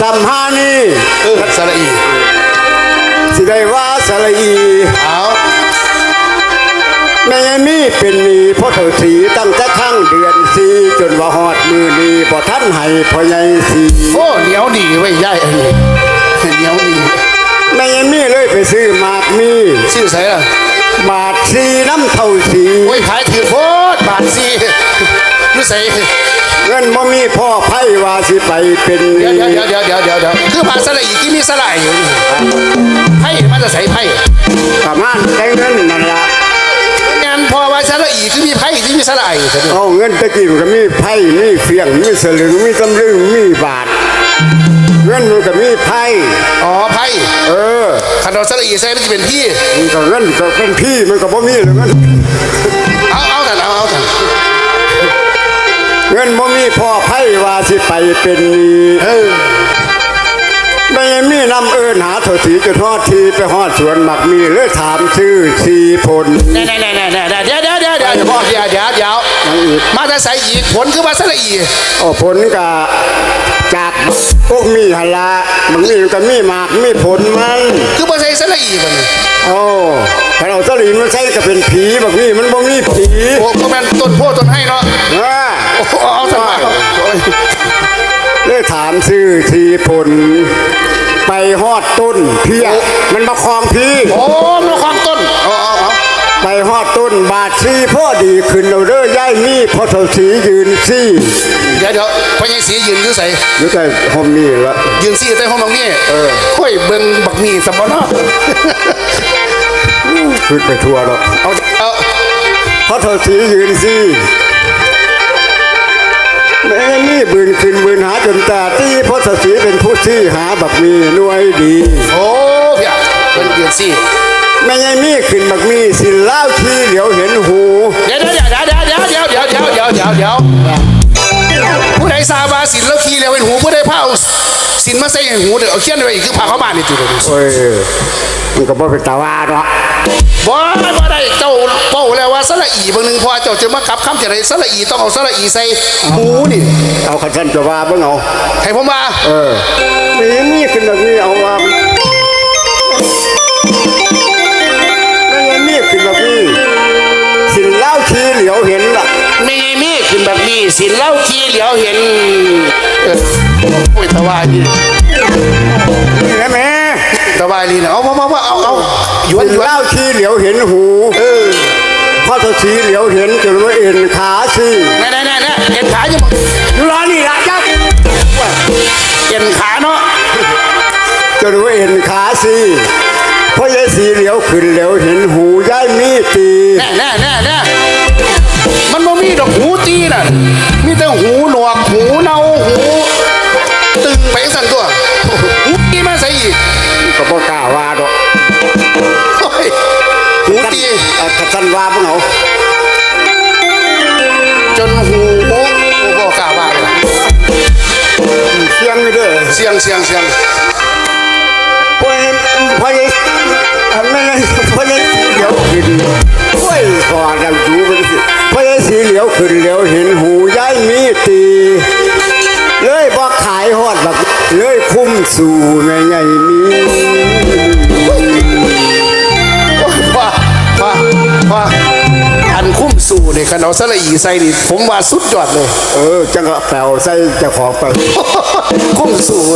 สัมหานีเออสระอีสิได้ว่าสระอีเอาแม่นี่เป็นหนีพ่อเฒ่าสีตั้งแต่ข้างเดือนสีจนว่าฮอดมือนีบ่ทันให้พ่อใหญ่สีโอ้เหนียวดีไว้ยย่ายอันนี้เหนียวดีแม่นี่เลยไปซื้อหมากมีชื่อใส่ล่ะบาทสีน้ำเท่าสีโอ้ยขายถือโพดบาทสิรู้ใส่ เงินบ่มีพ่อไพ่ว่าสิไปเป็นเดี๋ยวเดี๋ยวเดี๋ยวเดี๋ยวเดี๋ยวเดี๋ยวคือบาทสระอีที่มีสลายอยู่นี่ไพ่มันจะใส่ไพ่ประมาณได้เงินนั่นละงานพอว่าสระอีคือมีไพ่ที่มีสลายอยู่แต่นี่เอาเงินตะกี้มันก็มีไพ่มีเฟียงมีสลึงมีตำลึงมีบาทเงินมันก็มีไพ่อ๋อไพ่เออขันเราสระอีใส่มันจะเป็นพี่มันก็เงินก็เป็นพี่มันก็บ่มีหรอกเงิน เงินบ่มีพ่อไพ่ว่าสิไปเป็นนีเออไม่มีนำเอิญหาถอถีจุดทอดทีไปหอดสวนหมักมีเลยถามชื่อทีพลแน่แน่แน่แน่แน่เดี๋ยวเดี๋ยเดี๋ยวเดี๋ยวเดี๋ยวพ่อเดี๋ยวเดี๋ยวเดี๋ยวมาแต่ใส่อีกผลคือมาใสละอีอ๋อผลกะจากพวกมีหนละมันมีกันมีหมากมีผลมัน คือมาใส่สละอีมันโอ ถ้าเราสลีมันใช่ก็เป็นผีแบบนี้มันบ่มีผีโอ้ก็แม่นต้นโพต้นให้เนาะอ่าโอ้เอาเอาสักมาโอ้ยเลยถามชื่อทีผล ไปฮอดต้นเพียมันมาคลองพีโอ้มาความต้นเอาเอาเอาไปฮอดต้นบาทซีพ่อดีขึ้นเราเด้อย่ายมีพ่อเฒ่าสียืนซี่เดี๋ยวเดี๋ยวพญายศรียืนอยู่ใส่อยู่แต่ห้องนี้ละยืนซี่ใต้ห้องตรงนี้เออค่อยเบิ่งบักหมี่สมบัติ เนาะขึ้นไปทัวร์แล้วเอาเอาพ่อเฒ่าสียืนซี่แม่นี่บืนขึ้นบืนหาจนตาตีพ่อเฒ่าสีเป็นผู้ซี่หาบักมีหน่วยดีโอ้เพี่ยเป็นยืนซี่แม่ยายมีขึ้นบักมีสิเล่าที่เหลียวเห็น สินมาใส่หูเดี๋ยวเอาเขียนไว้อีกคือพาเข้าบ้านนี่ติดเลยโอ้ยมันก็บ่เป็นตาว่าเนาะบ่บ่ได้เจ้าเป้าแล้วว่าสระอีบางหนึงพอเจ้าจะมาขับคำจะไรสระอีต้องเอาสระอีใส่หูนี่เอาขันสันจะว่าเบิ่งเอาให้ผมว่าเออแม่ยายมีขึ้นบักมีเอาว่าแม่ยายมีขึ้นบักมีสิเล่าที่เหลียวเห็นล่ะมีมีขึ้นแบบนี้สินเล่าขี้เหลียวเห็นเออ โอ้ยตะวายนี่นี่นะแม่ตะวายนี่นะเอามามามาเอาเอาหยวนสิหยวนเล่าที่เหลียวเห็นหูเออพ่อเฒ่าสีเหลียวเห็นจนว่าเอ็นขาซี่แน่แน่แน่แน่เอ็นขาจะมึงรอนี่ละจักเอ็นขาเนาะจนว่าเห็นขาสิพ่อยายสีเหลียวขึ้นเหลียวเห็นหูยายมีตีแน่แน่แน่แน่มันบ่มีดอกหูตีน่ะมีแต่หูหนวกหูเนาหู ตึงไปสั่นตัวหูตีมาใส่อีกก็บ่กล้าว่าดอกโอ้ยหูตีเอ่อกระสันว่าบ่เอาจนหูโอ้โหกล้าว่าเลยเสียงนี่เด้อเสียงเสียงเสียงพ่อยพ่อยายอันไม่ใช่พ่อยายสีเหลียวขึ้นโอ้ยพอดังดูมันสิพ่อยายสีเหลียวขึ้นเหลียวเห็นหูยายมีตี เลยบ่ขายฮอดบักเลยคุ้มสู่แม่ใหญ่มีว่าว่าว่าอันคุ้มสู่เนี่ยขนเอาสละอีใส่นี่ผมว่าสุดยอดเลย เออจังก็แปลวใส่เจ้าของไปคุ้มสู่